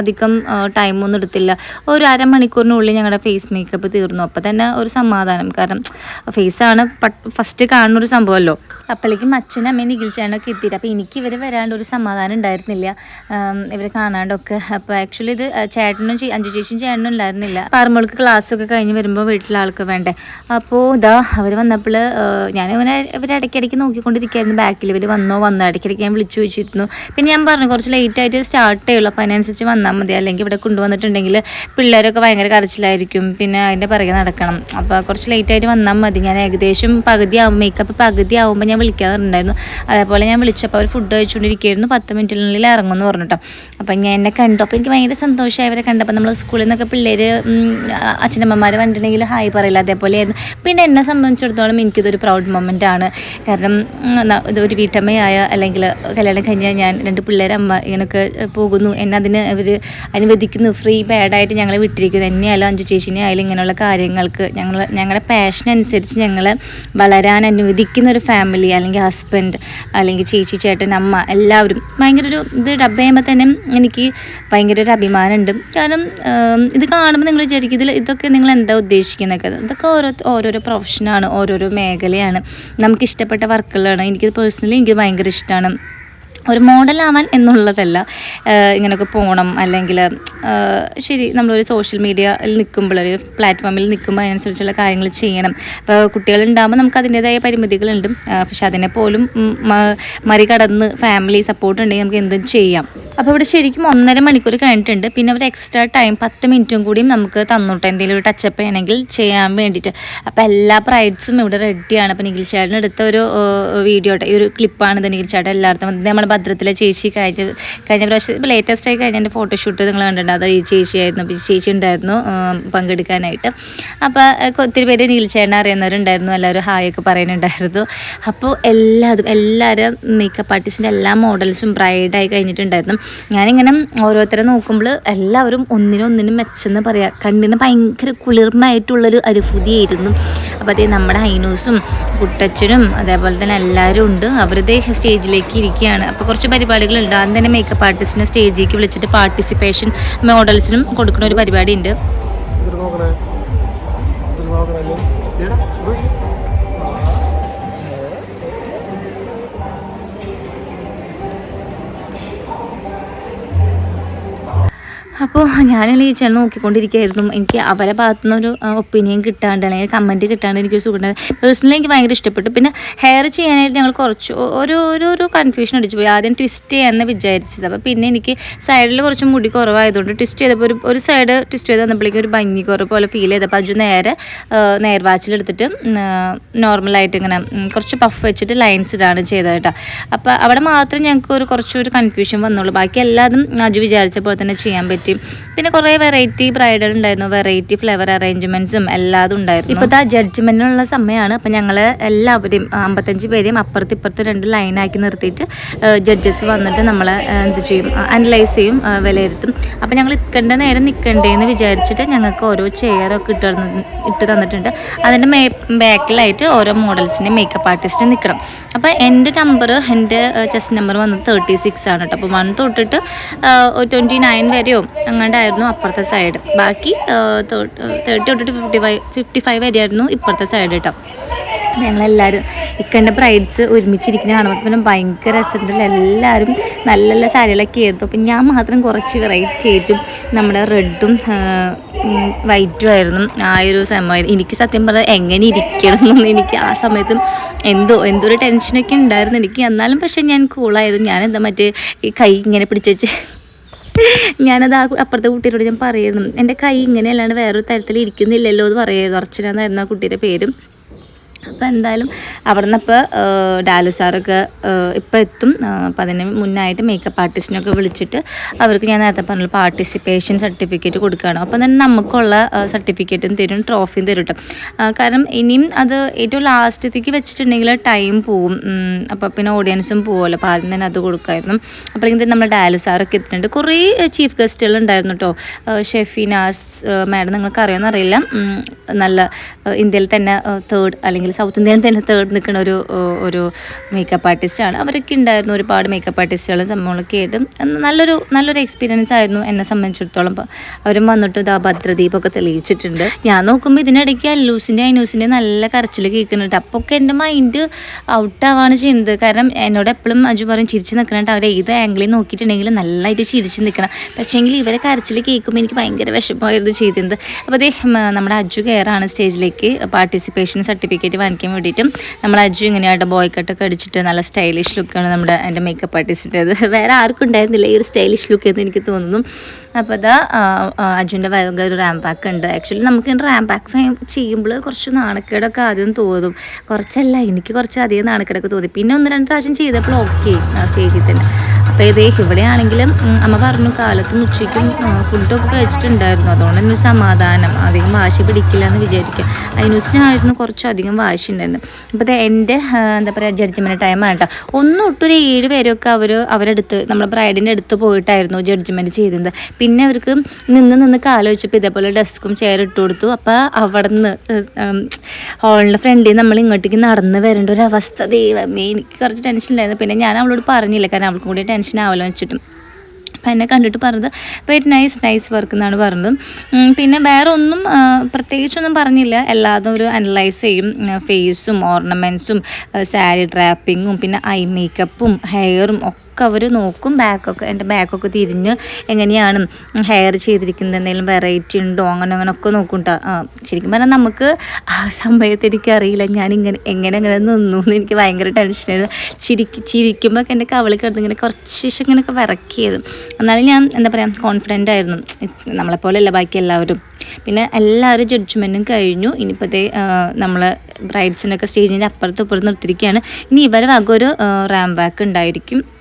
അധികം ടൈമൊന്നും എടുത്തില്ല. ഒരു അരമണിക്കൂറിനുള്ളിൽ ഞങ്ങളുടെ ഫേസ് മേക്കപ്പ് തീർന്നു. അപ്പോൾ തന്നെ ഒരു സമാധാനം. കാരണം ഫേസാണ് ഫസ്റ്റ് കാണുന്നൊരു സംഭവമല്ലോ. അപ്പോഴേക്കും അച്ഛനും അമ്മയും നികിൽച്ചാനൊക്കെ എത്തിയിട്ട്. അപ്പോൾ എനിക്ക് ഇവർ വരാണ്ട് ഒരു സമാധാനം ഉണ്ടായിരുന്നില്ല. ഇവർ കാണാണ്ടൊക്കെ. അപ്പോൾ ആക്ച്വലി ഇത് ചേട്ടനും അഞ്ചു ചേച്ചിയും ചേട്ടനും ഉണ്ടായിരുന്നില്ല. പാറുമ്പോൾക്ക് ക്ലാസ്സൊക്കെ കഴിഞ്ഞ് വരുമ്പോൾ വീട്ടിലെ ആൾക്ക് വേണ്ടേ. അപ്പോൾ ഇതാ അവർ വന്നപ്പോൾ ഞാൻ ഇവനെ ഇവരെ ഇടയ്ക്കിടയ്ക്ക് നോക്കിക്കൊണ്ടിരിക്കുകയായിരുന്നു ബാക്കിൽ ഇവർ വന്നോ വന്നോ ഇടയ്ക്കിടയ്ക്ക് ഞാൻ വിളിച്ചു വെച്ചിരുന്നു പിന്നെ ഞാൻ പറഞ്ഞു കുറച്ച് ലേറ്റ് ആയിട്ട് സ്റ്റാർട്ട് ചെയ്യുള്ളൂ. അപ്പോൾ അതിനനുസരിച്ച് വന്നാൽ മതി. അല്ലെങ്കിൽ ഇവിടെ കൊണ്ടുവന്നിട്ടുണ്ടെങ്കിൽ പിള്ളേരൊക്കെ ഭയങ്കര കരച്ചിലായിരിക്കും. പിന്നെ അതിന്റെ പിറകെ നടക്കണം. അപ്പോൾ കുറച്ച് ലേറ്റ് ആയിട്ട് വന്നാൽ മതി. ഞാൻ ഏകദേശം പകുതി ആവും മേക്കപ്പ് പകുതി ആവുമ്പോൾ ഞാൻ വിളിക്കാറുണ്ടായിരുന്നു അതേപോലെ ഞാൻ വിളിച്ചപ്പോൾ അവർ ഫുഡ് കഴിച്ചുകൊണ്ടിരിക്കുകയായിരുന്നു പത്ത് മിനിറ്റിനുള്ളിൽ ഇറങ്ങുമെന്ന് പറഞ്ഞിട്ടോ. അപ്പം ഞാൻ എന്നെ കണ്ടു. അപ്പോൾ എനിക്ക് ഭയങ്കര സന്തോഷമായി അവരെ കണ്ടപ്പോൾ നമ്മൾ സ്കൂളിൽ നിന്നൊക്കെ പിള്ളേർ അച്ഛനമ്മമാർ കണ്ടിട്ടുണ്ടെങ്കിൽ ഹായ് പറയില്ല. അതേപോലെയായിരുന്നു. പിന്നെ എന്നെ സംബന്ധിച്ചിടത്തോളം എനിക്കിതൊരു പ്രൗഡ് മൊമെന്റ് ആണ്. കാരണം ഇതൊരു വീട്ടമ്മയായ അല്ലെങ്കിൽ കല്യാണം കഴിഞ്ഞാൽ ഞാൻ രണ്ട് പിള്ളേരമ്മ ഇങ്ങനെയൊക്കെ പോകുന്നു. എന്നെ അതിന് അവർ അനുവദിക്കുന്നു. ഫ്രീ പാഡായിട്ട് ഞങ്ങളെ വിട്ടിരിക്കുന്നു. എന്നെയായാലും അഞ്ചു ചേച്ചിനെ ആയാലും ഇങ്ങനെയുള്ള കാര്യങ്ങൾക്ക് ഞങ്ങൾ ഞങ്ങളുടെ പാഷൻ അനുസരിച്ച് ഞങ്ങളെ വളരാൻ അനുവദിക്കുന്ന ഒരു ഫാമിലി ഫാമിലി അല്ലെങ്കിൽ ഹസ്ബൻഡ് അല്ലെങ്കിൽ ചേച്ചി ചേട്ടൻ അമ്മ എല്ലാവരും ഭയങ്കര ഒരു ഇത് ഡബ് ചെയ്യുമ്പോൾ തന്നെ എനിക്ക് ഭയങ്കര ഒരു അഭിമാനമുണ്ട്. കാരണം ഇത് കാണുമ്പോൾ നിങ്ങൾ വിചാരിക്കും ഇതിൽ ഇതൊക്കെ നിങ്ങൾ എന്താ ഉദ്ദേശിക്കുന്നതൊക്കെ ഇതൊക്കെ ഓരോ ഓരോരോ പ്രൊഫഷനാണ് ഓരോരോ മേഖലയാണ്. നമുക്ക് ഇഷ്ടപ്പെട്ട വർക്കുകളാണ് എനിക്ക് പേഴ്സണലി എനിക്ക് ഭയങ്കര ഇഷ്ടമാണ് ഒരു മോഡലാവാൻ എന്നുള്ളതല്ല ഇങ്ങനെയൊക്കെ പോകണം അല്ലെങ്കിൽ ശരി നമ്മളൊരു സോഷ്യൽ മീഡിയയിൽ നിൽക്കുമ്പോൾ ഒരു പ്ലാറ്റ്ഫോമിൽ നിൽക്കുമ്പോൾ അതിനനുസരിച്ചുള്ള കാര്യങ്ങൾ ചെയ്യണം. ഇപ്പോൾ കുട്ടികളുണ്ടാകുമ്പോൾ നമുക്ക് അതിന്റേതായ പരിമിതികളുണ്ട്. പക്ഷെ അതിനെപ്പോലും മറികടന്ന് ഫാമിലി സപ്പോർട്ട് ഉണ്ടെങ്കിൽ നമുക്ക് എന്തും ചെയ്യാം. അപ്പോൾ ഇവിടെ ശരിക്കും ഒന്നര മണിക്കൂർ കഴിഞ്ഞിട്ടുണ്ട്. പിന്നെ അവർ എക്സ്ട്രാ ടൈം പത്ത് മിനിറ്റും കൂടിയും നമുക്ക് തന്നോട്ടെ. എന്തെങ്കിലും ഒരു ടച്ചപ്പ് ചെയ്യണമെങ്കിൽ ചെയ്യാൻ വേണ്ടിയിട്ട്. അപ്പോൾ എല്ലാ പ്രൈഡ്സും ഇവിടെ റെഡിയാണ് അപ്പോൾ നിഖിൽ ചേട്ടൻ എടുത്ത ഒരു വീഡിയോ ഈ ഒരു ക്ലിപ്പാണ് ഇത് നിഖിൽ ചേട്ടൻ എല്ലായിടത്തും ഇത് നമ്മുടെ ഭദ്രത്തിലെ ചേച്ചി കഴിഞ്ഞ കഴിഞ്ഞ പ്രാവശ്യം ഇപ്പോൾ ലേറ്റസ്റ്റ് ആയി കഴിഞ്ഞ ഫോട്ടോഷൂട്ട് നിങ്ങൾ കണ്ടിട്ടുണ്ട്. അത് ഈ ചേച്ചിയായിരുന്നു അപ്പോൾ ചേച്ചി ഉണ്ടായിരുന്നു പങ്കെടുക്കാനായിട്ട്. അപ്പോൾ ഒത്തിരി പേര് നിഖിൽ ചേട്ടനെ അറിയുന്നവരുണ്ടായിരുന്നു. എല്ലാവരും ഹായ് ഒക്കെ പറയുന്നുണ്ടായിരുന്നു. അപ്പോൾ എല്ലാതും എല്ലാവരും മേക്കപ്പ് ആർട്ടിസ്റ്റിന്റെ എല്ലാ മോഡൽസും ബ്രൈഡായി കഴിഞ്ഞിട്ടുണ്ടായിരുന്നു. ഞാനിങ്ങനെ ഓരോരുത്തരെ നോക്കുമ്പോൾ എല്ലാവരും ഒന്നിനൊന്നിനും ഒന്നിനും മെച്ചെന്ന് പറയാം. കണ്ണിന് ഭയങ്കര കുളിർമയായിട്ടുള്ളൊരു അനുഭൂതിയായിരുന്നു. അപ്പോൾ അതേ നമ്മുടെ ഹൈനൂസും കുട്ടച്ചനും അതേപോലെ തന്നെ എല്ലാവരും ഉണ്ട്. അവരുടെ സ്റ്റേജിലേക്ക് ഇരിക്കുകയാണ് അപ്പോൾ കുറച്ച് പരിപാടികളുണ്ട്. ആദ്യം തന്നെ മേക്കപ്പ് ആർട്ടിസ്റ്റിനെ സ്റ്റേജിലേക്ക് വിളിച്ചിട്ട് പാർട്ടിസിപ്പേഷൻ മോഡൽസിനും കൊടുക്കുന്ന ഒരു പരിപാടി അപ്പോൾ ഞാനാണെങ്കിൽ ഈ ചേട്ടൻ നോക്കിക്കൊണ്ടിരിക്കുകയായിരുന്നു. എനിക്ക് അവരെ ഭാഗത്തു നിന്നൊരു ഒപ്പീനിയൻ കിട്ടാണ്ട് അല്ലെങ്കിൽ കമന്റ് കിട്ടാണ്ട് എനിക്ക് സുഖം പേഴ്സണലി എനിക്ക് ഭയങ്കര ഇഷ്ടപ്പെട്ടു. പിന്നെ ഹെയർ ചെയ്യാനായിട്ട് ഞങ്ങൾ കുറച്ച് ഓരോ ഒരു കൺഫ്യൂഷൻ അടിച്ചു പോയി. ആദ്യം ട്വിസ്റ്റ് ചെയ്യാമെന്ന് വിചാരിച്ചത്. അപ്പോൾ പിന്നെ എനിക്ക് സൈഡിൽ കുറച്ച് മുടി കുറവായതുകൊണ്ട് ട്വിസ്റ്റ് ചെയ്തപ്പോൾ ഒരു ഒരു സൈഡ് ട്വിസ്റ്റ് ചെയ്ത് വന്നപ്പോഴേക്കും ഒരു ഭംഗി കുറവ് പോലെ ഫീൽ ചെയ്തപ്പോൾ അജു നേരെ നേർവാച്ചിലെടുത്തിട്ട് നോർമലായിട്ട് ഇങ്ങനെ കുറച്ച് പഫ് വെച്ചിട്ട് ലൈൻസ് ഇടാണ് ചെയ്തത് കേട്ടോ. അപ്പോൾ അവിടെ മാത്രം ഞങ്ങൾക്ക് ഒരു കുറച്ചൊരു കൺഫ്യൂഷൻ വന്നുള്ളൂ. ബാക്കി എല്ലാതും അജു വിചാരിച്ച പോലെ തന്നെ ചെയ്യാൻ പറ്റി. പിന്നെ കുറേ വെറൈറ്റി ബ്രൈഡൽ ഉണ്ടായിരുന്നു. വെറൈറ്റി ഫ്ലവർ അറേഞ്ച്മെന്റ്സും എല്ലാതും ഉണ്ടായിരുന്നു. ഇപ്പൊ ആ ജഡ്ജ്മെന്റിനുള്ള സമയമാണ് അപ്പോൾ ഞങ്ങൾ എല്ലാവരും അമ്പത്തഞ്ച് പേരെയും അപ്പുറത്ത് ഇപ്പുറത്ത് രണ്ട് ലൈനാക്കി നിർത്തിയിട്ട് ജഡ്ജസ് വന്നിട്ട് നമ്മളെ എന്ത് ചെയ്യും? അനലൈസ് ചെയ്യും വിലയിരുത്തും. അപ്പോൾ ഞങ്ങൾ നിൽക്കേണ്ട നേരം നിൽക്കണ്ടേന്ന് വിചാരിച്ചിട്ട് ഞങ്ങൾക്ക് ഓരോ ചെയറൊക്കെ ഇട്ട് ഇട്ട് തന്നിട്ടുണ്ട്. അതിന്റെ മേ ബാക്കിലായിട്ട് ഓരോ മോഡൽസിന്റെ മേക്കപ്പ് ആർട്ടിസ്റ്റ് നിൽക്കണം അപ്പോൾ എന്റെ നമ്പർ എന്റെ ചെസ്റ്റ് നമ്പർ വന്നത് തേർട്ടി സിക്സ് ആണ് കേട്ടോ അപ്പോൾ വൺ തൊട്ടിട്ട് ട്വന്റി നയൻ വരെയോ അങ്ങാണ്ടായിരുന്നു അപ്പുറത്തെ സൈഡ് ബാക്കി തേർട്ടി തൊട്ടിട്ട് ഫിഫ്റ്റി ഫൈവ് ഫിഫ്റ്റി ഫൈവ് വരെയായിരുന്നു ഇപ്പുറത്തെ സൈഡ് കേട്ടോ ഞങ്ങളെല്ലാവരും ഇക്കണ്ട ബ്രൈഡ്സ് ഒരുമിച്ചിരിക്കുന്ന കാണുമ്പോൾ പിന്നെ ഭയങ്കര രസമുണ്ടല്ലോ എല്ലാവരും നല്ല നല്ല സാരികളൊക്കെ ആയിരുന്നു. അപ്പം ഞാൻ മാത്രം കുറച്ച് വെറൈറ്റി ആയിട്ടും നമ്മുടെ റെഡും വൈറ്റും ആയിരുന്നു. ആ ഒരു സമയം എനിക്ക് സത്യം പറഞ്ഞാൽ എങ്ങനെ ഇരിക്കണം എന്ന് എനിക്ക് ആ സമയത്തും എന്തോ എന്തോ ഒരു ടെൻഷനൊക്കെ ഉണ്ടായിരുന്നു എനിക്ക്. എന്നാലും പക്ഷേ ഞാൻ കൂളായിരുന്നു ഞാൻ എന്താ മറ്റേ ഈ കൈ ഇങ്ങനെ പിടിച്ച് ഞാനത് ആ അപ്പുറത്തെ കുട്ടിയോട് ഞാൻ പറയുന്നു. എന്റെ കൈ ഇങ്ങനെ അല്ലാണ്ട് വേറൊരു തരത്തിൽ ഇരിക്കുന്നില്ലല്ലോ എന്ന് പറയുമായിരുന്നു അർച്ചന എന്നായിരുന്നു ആ കുട്ടിയുടെ പേരും. അപ്പോൾ എന്തായാലും അവിടെ നിന്ന് ഇപ്പോൾ ഡാലു സാറൊക്കെ ഇപ്പോൾ എത്തും. അപ്പോൾ അതിന് മുന്നായിട്ട് മേക്കപ്പ് ആർട്ടിസ്റ്റിനൊക്കെ വിളിച്ചിട്ട് അവർക്ക് ഞാൻ നേരത്തെ പറഞ്ഞ പാർട്ടിസിപ്പേഷൻ സർട്ടിഫിക്കറ്റ് കൊടുക്കുകയാണ് അപ്പോൾ തന്നെ നമുക്കുള്ള സർട്ടിഫിക്കറ്റും തരും ട്രോഫിയും തരും കേട്ടോ കാരണം ഇനിയും അത് ഏറ്റവും ലാസ്റ്റത്തേക്ക് വെച്ചിട്ടുണ്ടെങ്കിൽ ടൈം പോവും. അപ്പോൾ പിന്നെ ഓഡിയൻസും പോവുമല്ലോ. അപ്പോൾ ആദ്യം തന്നെ അത് കൊടുക്കുമായിരുന്നു അപ്പോഴേക്കും നമ്മുടെ ഡാലു സാറൊക്കെ എത്തിയിട്ടുണ്ട്. കുറേ ചീഫ് ഗസ്റ്റുകൾ ഉണ്ടായിരുന്നു കേട്ടോ ഷെഫിനാസ് മാഡം നിങ്ങൾക്ക് അറിയാമെന്നറിയില്ല നല്ല ഇന്ത്യയിൽ തന്നെ തേർഡ് അല്ലെങ്കിൽ സൗത്ത് ഇന്ത്യയിൽ തന്നെ തേർഡ് നിൽക്കുന്ന ഒരു ഒരു മേക്കപ്പ് ആർട്ടിസ്റ്റാണ് അവരൊക്കെ ഉണ്ടായിരുന്നു ഒരുപാട് മേക്കപ്പ് ആർട്ടിസ്റ്റുകളും സംഭവങ്ങളൊക്കെ ആയിട്ട്. നല്ലൊരു നല്ലൊരു എക്സ്പീരിയൻസ് ആയിരുന്നു എന്നെ സംബന്ധിച്ചിടത്തോളം. അവരും വന്നിട്ട് ഇതാ ഭദ്രദീപൊക്കെ തെളിയിച്ചിട്ടുണ്ട്. ഞാൻ നോക്കുമ്പോൾ ഇതിനിടയ്ക്ക് അല്ലൂസിന്റെ അനൂസിന്റെ നല്ല കരച്ചിൽ കേൾക്കുന്നുണ്ട്. അപ്പോൾ ഒക്കെ എന്റെ മൈൻഡ് ഔട്ടാവാണ് ചെയ്യുന്നത്. കാരണം എന്നോട് എപ്പോഴും അജു പറയും ചിരിച്ച് നിൽക്കണുണ്ട് അവർ ഏത് ആംഗിളിൽ നോക്കിയിട്ടുണ്ടെങ്കിൽ നല്ലതായിട്ട് ചിരിച്ച് നിൽക്കണം പക്ഷേങ്കിൽ ഇവരെ കരച്ചിൽ കേൾക്കുമ്പോൾ എനിക്ക് ഭയങ്കര വിഷമമായിരുന്നു ചെയ്തിരുന്നത്. അപ്പോൾ അതേ നമ്മുടെ അജു കയറാണ് സ്റ്റേജിലേക്ക് പാർട്ടിസിപ്പേഷൻ സർട്ടിഫിക്കറ്റ് വാങ്ങിക്കാൻ വേണ്ടിയിട്ടും നമ്മൾ അജു ഇങ്ങനെയായിട്ട് ബോയ് കട്ടൊക്കെ അടിച്ചിട്ട് നല്ല സ്റ്റൈലിഷ് ലുക്കാണ് നമ്മുടെ എന്റെ മേക്കപ്പ് ആർട്ടിസ്റ്റിന്റെ അത് വേറെ ആർക്കും ഉണ്ടായിരുന്നില്ല ഈ ഒരു സ്റ്റൈലിഷ് ലുക്ക് എന്ന് എനിക്ക് തോന്നുന്നു. അപ്പോൾ അതാ അജുന്റെ വക ഒരു റാം പാക്ക് ഉണ്ട്. ആക്ച്വലി നമുക്ക് റാം പാക്ക് ചെയ്യുമ്പോൾ കുറച്ച് നാണക്കേടൊക്കെ ആദ്യം തോന്നും. കുറച്ചല്ല എനിക്ക് കുറച്ച് അധികം നാണക്കേടൊക്കെ തോന്നി. പിന്നെ ഒന്ന് രണ്ട് പ്രാവശ്യം ചെയ്തപ്പോൾ ഓക്കെ സ്റ്റേജിൽ തന്നെ. അപ്പോൾ ഇതേ ഇവിടെയാണെങ്കിലും അമ്മ പറഞ്ഞു കാലത്തും ഉച്ചയ്ക്കും ഫുഡൊക്കെ കഴിച്ചിട്ടുണ്ടായിരുന്നു. അതുകൊണ്ട് തന്നെ സമാധാനം. അധികം വാശി പിടിക്കില്ല എന്ന് വിചാരിക്കുക അതിനുസിനായിരുന്നു കുറച്ചധികം വാശി ഉണ്ടായിരുന്നു അപ്പോൾ എന്റെ ആ, എന്താ പറയുക ജഡ്ജ്മെന്റ് ടൈമാണ് കേട്ടോ ഒന്നും ഒട്ടൊരു ഏഴ് പേരൊക്കെ അവർ അവരെടുത്ത് നമ്മളെ ബ്രൈഡിന്റെ അടുത്ത് പോയിട്ടായിരുന്നു ജഡ്ജ്മെന്റ് ചെയ്തത്. പിന്നെ അവർക്ക് നിന്ന് നിന്ന് കാലോചിച്ചപ്പോൾ ഇതേപോലെ ഡെസ്കും ചെയർ ഇട്ട് കൊടുത്തു. അപ്പോൾ അവിടെ നിന്ന് ഹോളിന്റെ ഫ്രണ്ടിൽ നമ്മൾ ഇങ്ങോട്ടേക്ക് നടന്ന് വരേണ്ട ഒരു അവസ്ഥ. ദൈവമേ എനിക്ക് കുറച്ച് ടെൻഷൻ ഉണ്ടായിരുന്നു. പിന്നെ ഞാൻ അവളോട് പറഞ്ഞില്ല. കാരണം അവൾക്കും കൂടി ടെൻഷൻ ആവല്ലോ വെച്ചിട്ടും. അപ്പം എന്നെ കണ്ടിട്ട് പറഞ്ഞത് വെരി നൈസ് നൈസ് വർക്ക് എന്നാണ് പറഞ്ഞത്. പിന്നെ വേറെ ഒന്നും പ്രത്യേകിച്ചൊന്നും പറഞ്ഞില്ല. എല്ലാതും ഒരു അനലൈസ് ചെയ്യും. ഫേസും ഓർണമെന്റ്സും സാരി ഡ്രാപ്പിങ്ങും പിന്നെ ഐ മേക്കപ്പും ഹെയറും ഒക്കെ അവർ നോക്കും ബാക്കൊക്കെ എന്റെ ബാക്കൊക്കെ തിരിഞ്ഞ് എങ്ങനെയാണ് ഹെയർ ചെയ്തിരിക്കുന്നത് എന്തെങ്കിലും വെറൈറ്റി ഉണ്ടോ അങ്ങനെ അങ്ങനെ ഒക്കെ നോക്കും ശരിക്കും പറഞ്ഞാൽ നമുക്ക് ആ സമയത്ത് എനിക്കറിയില്ല ഞാൻ ഇങ്ങനെ എങ്ങനെ എങ്ങനെ നിന്നു എന്ന് എനിക്ക് ഭയങ്കര ടെൻഷനായിരുന്നു ചിരിക്ക് ചിരിക്കുമ്പോൾ എന്റെ കവളി കിടന്ന് ഇങ്ങനെ കുറച്ച് ഇങ്ങനെയൊക്കെ വിറക്കിയത്. എന്നാലും ഞാൻ എന്താ പറയുക കോൺഫിഡന്റ് ആയിരുന്നു. നമ്മളെപ്പോലെയല്ല ബാക്കി എല്ലാവരും. പിന്നെ എല്ലാവരും ജഡ്ജ്മെന്റും കഴിഞ്ഞു. ഇനിയിപ്പോഴത്തെ നമ്മൾ ബ്രൈഡ്സിനൊക്കെ സ്റ്റേജിന്റെ അപ്പുറത്തും ഇപ്പുറത്ത് നിർത്തിയിരിക്കുകയാണ്. ഇനി ഇവരെ വക ഒരു റാം ബാക്ക് ഉണ്ടായിരിക്കും.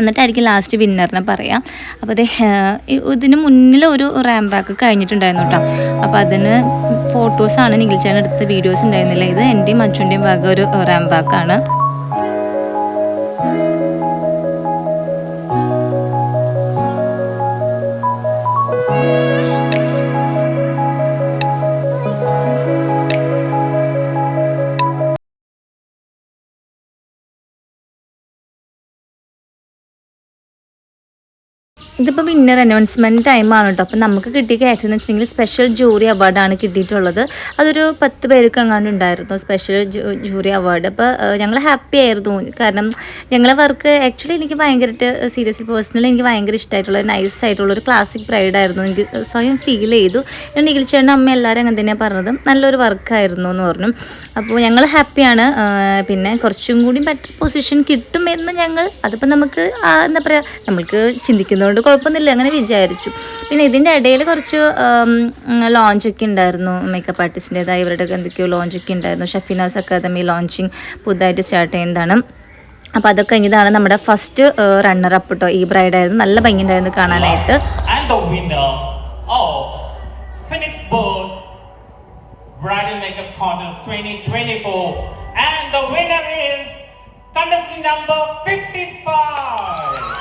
എന്നിട്ടായിരിക്കും ലാസ്റ്റ് വിന്നറിനെ പറയാം. അപ്പോൾ അത് ഇതിന് മുന്നിൽ ഒരു റാം ബാക്ക് കഴിഞ്ഞിട്ടുണ്ടായിരുന്നു കേട്ടോ അപ്പോൾ അതിന് ഫോട്ടോസാണ് നിഖിൽ ചേട്ടൻ എടുത്ത വീഡിയോസ് ഉണ്ടായിരുന്നില്ല? ഇത് എന്റെയും അച്ഛന്റെയും ഭാഗം ഒരു റാം ബാക്കാണ് ഇതിപ്പോൾ വിന്നർ അനൗൺസ്മെന്റ് ടൈമാണ് കേട്ടോ അപ്പോൾ നമുക്ക് കിട്ടിയ എന്ന് വെച്ചിട്ടുണ്ടെങ്കിൽ സ്പെഷ്യൽ ജൂറി അവാർഡാണ് കിട്ടിയിട്ടുള്ളത്. അതൊരു പത്ത് പേർക്ക് അങ്ങാണ്ട് ഉണ്ടായിരുന്നു സ്പെഷ്യൽ ജൂറി അവാർഡ് അപ്പോൾ ഞങ്ങൾ ഹാപ്പി ആയിരുന്നു. കാരണം ഞങ്ങളെ വർക്ക് ആക്ച്വലി എനിക്ക് ഭയങ്കരമായിട്ട് സീരിയസ്ലി പേഴ്സണലി എനിക്ക് ഭയങ്കര ഇഷ്ടമായിട്ടുള്ള നൈസ് ആയിട്ടുള്ള ഒരു ക്ലാസിക് ആയിരുന്നു. എനിക്ക് സ്വയം ഫീൽ ചെയ്തു. ഞാൻ നിഖിൽ അമ്മ എല്ലാവരും അങ്ങനെ തന്നെയാണ് പറഞ്ഞത്. നല്ലൊരു വർക്കായിരുന്നു എന്ന് പറഞ്ഞു. അപ്പോൾ ഞങ്ങൾ ഹാപ്പിയാണ് പിന്നെ കുറച്ചും കൂടി ബെറ്റർ പൊസിഷൻ കിട്ടുമെന്ന് ഞങ്ങൾ അതിപ്പോൾ നമുക്ക് എന്താ പറയുക നമ്മൾക്ക് ചിന്തിക്കുന്നതുകൊണ്ട് കുഴപ്പമൊന്നുമില്ല അങ്ങനെ വിചാരിച്ചു. പിന്നെ ഇതിന്റെ ഇടയിൽ കുറച്ച് ലോഞ്ചൊക്കെ ഉണ്ടായിരുന്നു. മേക്കപ്പ് ആർട്ടിസ്റ്റിന്റെതായി ഇവരുടെ എന്തൊക്കെയോ ലോഞ്ചൊക്കെ ഉണ്ടായിരുന്നു. ഷഫീനാസ് അക്കാദമി ലോഞ്ചിങ് പുതുതായിട്ട് സ്റ്റാർട്ട് ചെയ്യുന്നതാണ്. അപ്പോൾ അതൊക്കെ കഴിഞ്ഞതാണ് നമ്മുടെ ഫസ്റ്റ് റണ്ണർ അപ്പ് കേട്ടോ ഈ ബ്രൈഡ് ആയിരുന്നു. നല്ല ഭംഗി ഉണ്ടായിരുന്നു കാണാനായിട്ട്. And the winner of Phoenix Board Bridal Makeup Contest 2024. And the winner is contestant number 55.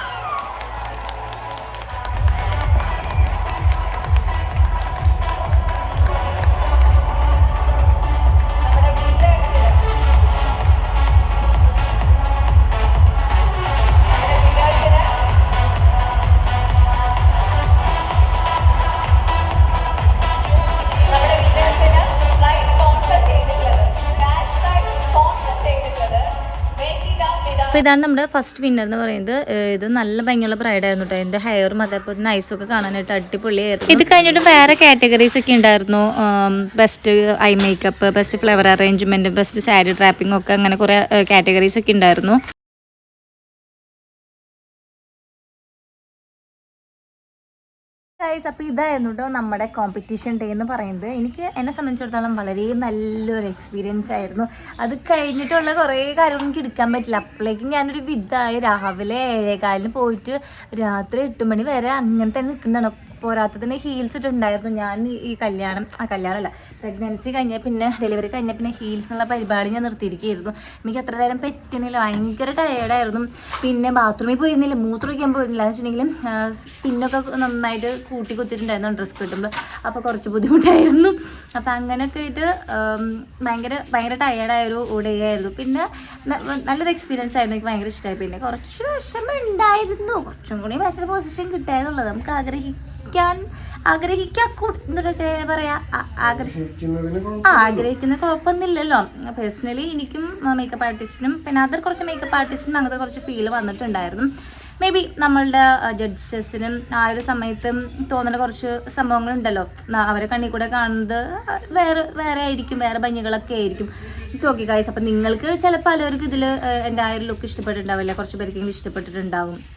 അപ്പോൾ ഇതാണ് നമ്മുടെ ഫസ്റ്റ് വിന്നർ എന്ന് പറയുന്നത്. ഇത് നല്ല ഭംഗിയുള്ള ബ്രൈഡായിരുന്നു കേട്ടോ എന്റെ ഹെയറും അതേപോലെ നൈസൊക്കെ കാണാനായിട്ട് അടിപൊളിയായിരുന്നു ഇത് കഴിഞ്ഞിട്ട് വേറെ കാറ്റഗറീസ് ഒക്കെ ഉണ്ടായിരുന്നു. Best eye makeup best flower arrangement best sari draping ഒക്കെ അങ്ങനെ കുറേ കാറ്റഗറീസ് ഒക്കെ ഉണ്ടായിരുന്നു. ഗൈസ് അപ്പോൾ ഇതായിരുന്നു കേട്ടോ നമ്മുടെ കോമ്പറ്റീഷൻ ഡേ എന്ന് പറയുന്നത്. എനിക്ക് എന്നെ സംബന്ധിച്ചിടത്തോളം വളരെ നല്ലൊരു എക്സ്പീരിയൻസ് ആയിരുന്നു. അത് കഴിഞ്ഞിട്ടുള്ള കുറേ കാര്യങ്ങൾ എനിക്ക് എടുക്കാൻ പറ്റില്ല. അപ്പോഴേക്കും ഞാനൊരു വിധായി രാവിലെ ഏഴേകാലിന് പോയിട്ട് രാത്രി എട്ട് മണി വരെ അങ്ങനെ തന്നെ നിൽക്കുന്നതാണ്. പോരാത്തതിന് ഹീൽസ് ഇട്ടുണ്ടായിരുന്നു ഞാൻ ഈ- കല്യാണം. ആ കല്യാണമല്ല. പ്രഗ്നൻസി കഴിഞ്ഞ പിന്നെ ഡെലിവറി കഴിഞ്ഞ പിന്നെ ഹീൽസ് എന്നുള്ള പരിപാടി ഞാൻ നിർത്തിയിരിക്കുകയായിരുന്നു. എനിക്ക് അത്ര നേരം പറ്റുന്നില്ല. ഭയങ്കര ടയേർഡായിരുന്നു പിന്നെ ബാത്റൂമിൽ പോയിരുന്നില്ല. മൂത്രമൊഴിക്കാൻ പോയിരുന്നില്ല. എന്ന് വെച്ചിട്ടുണ്ടെങ്കിലും പിന്നൊക്കെ നന്നായിട്ട് കൂട്ടി കുത്തിയിട്ടുണ്ടായിരുന്നു. ഡ്രസ്സ് കിട്ടുമ്പോൾ. അപ്പോൾ കുറച്ച് ബുദ്ധിമുട്ടായിരുന്നു. അപ്പോൾ അങ്ങനെയൊക്കെ ആയിട്ട് ഭയങ്കര ഭയങ്കര ടയേർഡായൊരു ഡേ ആയിരുന്നു പിന്നെ നല്ലൊരു എക്സ്പീരിയൻസ് ആയിരുന്നു. എനിക്ക് ഭയങ്കര ഇഷ്ടമായി പിന്നെ കുറച്ച് വിഷമം ഉണ്ടായിരുന്നു. കുറച്ചും കൂടി ബെറ്റർ പൊസിഷൻ കിട്ടാന്നുള്ളത് നമുക്ക് ആഗ്രഹിക്കാൻ ആഗ്രഹിക്കാൻ എന്താ പറയാ? ആ- ആ ആഗ്രഹിക്കുന്ന കുഴപ്പമൊന്നുമില്ലല്ലോ. പേഴ്സണലി എനിക്കും മേക്കപ്പ് ആർട്ടിസ്റ്റിനും പിന്നെ അതർ കുറച്ച് മേക്കപ്പ് ആർട്ടിസ്റ്റിനും അങ്ങനത്തെ കുറച്ച് ഫീൽ വന്നിട്ടുണ്ടായിരുന്നു. മേ ബി നമ്മളുടെ ജഡ്ജസിനും ആ ഒരു സമയത്തും തോന്നുന്ന കുറച്ച് സംഭവങ്ങളുണ്ടല്ലോ. അവരെ കണ്ണി കൂടെ കാണുന്നത് വേറെ വേറെ ആയിരിക്കും വേറെ ഭംഗികളൊക്കെ ആയിരിക്കും. ചോക്കി കായ്സ് അപ്പം നിങ്ങൾക്ക് ചിലപ്പോൾ പലർക്കും ഇതിൽ എന്റെ ആ ഒരു ലുക്ക് ഇഷ്ടപ്പെട്ടിട്ടുണ്ടാവില്ല. കുറച്ച് പേർക്കെങ്കിലും ഇഷ്ടപ്പെട്ടിട്ടുണ്ടാവും.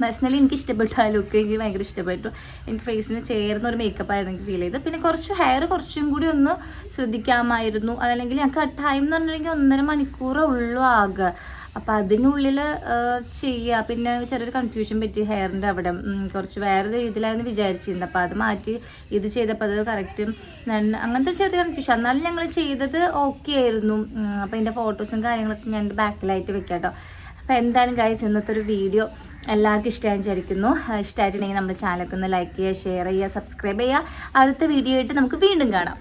പേഴ്സണലി എനിക്ക് ഇഷ്ടപ്പെട്ടു ആ ലുക്ക് എനിക്ക് ഭയങ്കര ഇഷ്ടപ്പെട്ടു. എനിക്ക് ഫേസിന് ചേർന്ന ഒരു മേക്കപ്പ് ആയിരുന്നു എനിക്ക് ഫീൽ ചെയ്ത് പിന്നെ കുറച്ച് ഹെയർ കുറച്ചും കൂടി ഒന്ന് ശ്രദ്ധിക്കാമായിരുന്നു. അതല്ലെങ്കിൽ ഞങ്ങൾക്ക് ആ ടൈം എന്ന് പറഞ്ഞിട്ടുണ്ടെങ്കിൽ ഒന്നര മണിക്കൂറേ ഉള്ളു ആകുക അപ്പം അതിനുള്ളിൽ ചെയ്യുക പിന്നെ ചെറിയൊരു കൺഫ്യൂഷൻ പറ്റി ഹെയറിന്റെ അവിടെ. കുറച്ച് വേറെ രീതിയിലായിരുന്നു വിചാരിച്ചിരുന്നത്. അപ്പോൾ അത് മാറ്റി ഇത് ചെയ്തപ്പോൾ അത് കറക്റ്റ് അങ്ങനത്തെ ചെറിയ കൺഫ്യൂഷൻ എന്നാലും ഞങ്ങൾ ചെയ്തത് ഓക്കെ ആയിരുന്നു. അപ്പോൾ അതിന്റെ ഫോട്ടോസും കാര്യങ്ങളൊക്കെ ഞാൻ എന്റെ ബാക്കിലായിട്ട് വെക്കാം കേട്ടോ അപ്പോൾ എന്തായാലും ഗൈസ് ഇന്നത്തെ ഒരു വീഡിയോ എല്ലാവർക്കും ഇഷ്ടമായി വിചാരിക്കുന്നു. ഇഷ്ടമായിട്ടുണ്ടെങ്കിൽ നമ്മുടെ ചാനലൊക്കെ ഒന്ന് ലൈക്ക് ചെയ്യുക ഷെയർ ചെയ്യുക സബ്സ്ക്രൈബ് ചെയ്യുക. അടുത്ത വീഡിയോ ആയിട്ട് നമുക്ക് വീണ്ടും കാണാം.